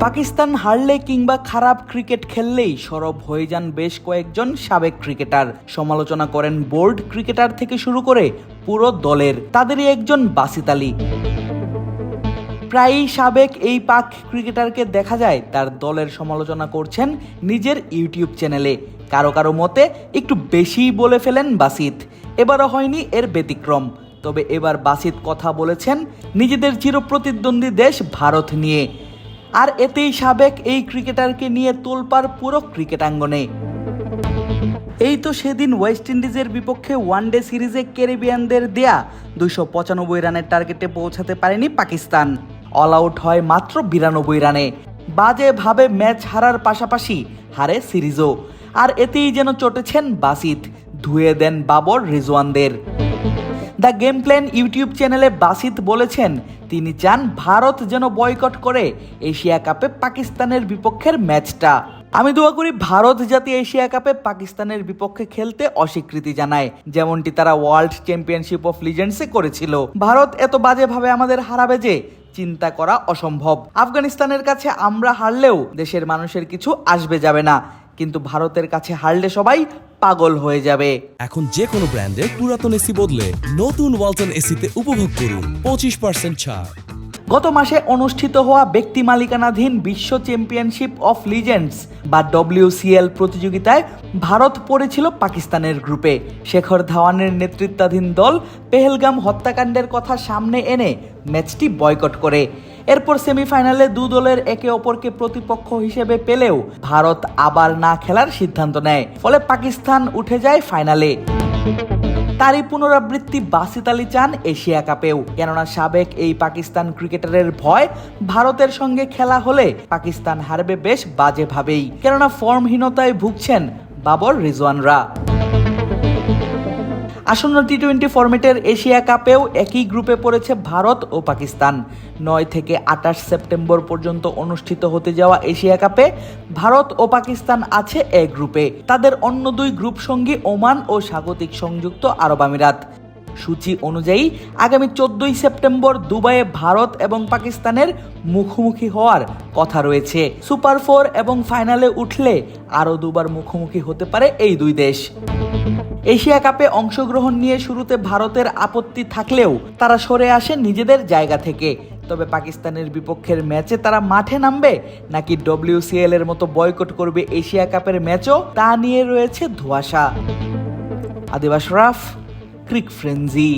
পাকিস্তান হারলে কিংবা খারাপ ক্রিকেট খেললেই সরব হয়ে যান বেশ কয়েকজন সাবেক ক্রিকেটার। সমালোচনা করেন বোর্ড ক্রিকেটার থেকে শুরু করে পুরো দলের। তাদেরই একজন বাসিত আলী। প্রায়ই সাবেক এই পাক ক্রিকেটারকে দেখা যায়, তার দলের সমালোচনা করছেন নিজের ইউটিউব চ্যানেলে। কারও কারও মতে একটু বেশিই বলে ফেলেন বাসিত। এবারও হয়নি, এর ব্যতিক্রম। তবে এবার বাসিত কথা বলেছেন, নিজেদের চিরপ্রতিদ্বন্দ্বী দেশ ভারত নিয়ে। আর এতেই সাবেক এই ক্রিকেটারকে নিয়ে তোলপাড় পুরো ক্রিকেটাঙ্গনে। এই তো সেদিন ওয়েস্ট ইন্ডিজের বিপক্ষে ওয়ানডে সিরিজে ক্যারিবিয়ানদের দেয়া দুইশো পঁচানব্বই রানের টার্গেটে পৌঁছাতে পারেনি পাকিস্তান। অল আউট হয় মাত্র বিরানব্বই রানে। বাজেভাবে ম্যাচ হারার পাশাপাশি হারে সিরিজও। আর এতেই যেন চটেছেন বাসিত। ধুয়ে দেন বাবর রিজওয়ানদের। দ্য গেম প্ল্যান ইউটিউব চ্যানেলে বাসিত বলেছেন, তিনি চান ভারত যেন বয়কট করে এশিয়া কাপে পাকিস্তানের বিপক্ষের ম্যাচটা। আমি দোয়া করি ভারত যাতে এশিয়া কাপে পাকিস্তানের বিপক্ষে খেলতে অস্বীকৃতি জানায়, যেমনটি তারা ওয়ার্ল্ড চ্যাম্পিয়নশিপ অফ লিজেন্ডসে করেছিল। ভারত এত বাজেভাবে আমাদের হারাবে যে চিন্তা করা অসম্ভব। আফগানিস্তানের কাছে আমরা হারলেও দেশের মানুষের কিছু আসবে যাবে না, কিন্তু ভারতের কাছে হারলে সবাই পাগল হয়ে যাবে। এখন যে কোনো ব্র্যান্ডের পুরাতন এসি বদলে নতুন ওয়ালটন এসিতে উপভোগ করুন পঁচিশ পার্সেন্ট ছাড়। গত মাসে অনুষ্ঠিত হওয়া ব্যক্তি মালিকানাধীন বিশ্ব চ্যাম্পিয়নশিপ অফ লিজেন্ডস বা ডব্লিউসিএল প্রতিযোগিতায় ভারত পড়েছিল পাকিস্তানের গ্রুপে। শেখর ধাওয়ানের নেতৃত্বাধীন দল পেহেলগাম হত্যাকাণ্ডের কথা সামনে এনে ম্যাচটি বয়কট করে। এরপর সেমিফাইনালে দু দলের একে অপরকে প্রতিপক্ষ হিসেবে পেলেও ভারত আবার না খেলার সিদ্ধান্ত নেয়। ফলে পাকিস্তান উঠে যায় ফাইনালে। তারই পুনরাবৃত্তি বাসিত আলী চান এশিয়া কাপেও। কেননা সাবেক এই পাকিস্তান ক্রিকেটারের ভয় ভারতের সঙ্গে খেলা হলে পাকিস্তান হারবে বেশ বাজেভাবেই। কেননা ফর্মহীনতায় ভুগছেন বাবর রিজওয়ানরা। আসন্ন টি টোয়েন্টি ফরম্যাটের এশিয়া কাপেও একই গ্রুপে পড়েছে ভারত ও পাকিস্তান। নয় থেকে আঠাশ সেপ্টেম্বর পর্যন্ত অনুষ্ঠিত হতে যাওয়া এশিয়া কাপে ভারত ও পাকিস্তান আছে এ গ্রুপে তাদের অন্য দুই গ্রুপ সঙ্গী ওমান ও স্বাগতিক সংযুক্ত আরব আমিরাত। সূচি অনুযায়ী আগামী চোদ্দই সেপ্টেম্বর দুবাইয়ে ভারত এবং পাকিস্তানের মুখোমুখি হওয়ার কথা রয়েছে। সুপার ফোর এবং ফাইনালে উঠলে আরও দুবার মুখোমুখি হতে পারে এই দুই দেশ। এশিয়া কাপে অংশগ্রহণ নিয়ে শুরুতে ভারতের আপত্তি থাকলেও তারা সরে আসে নিজেদের জায়গা থেকে। তবে পাকিস্তানের বিপক্ষের ম্যাচে তারা মাঠে নামবে? নাকি ডব্লিউসিএল এর মতো বয়কট করবে এশিয়া কাপের ম্যাচও? তা নিয়ে রয়েছে ধোয়াশা। আদিবাস রাফ, ক্রিক ফ্রেঞ্জি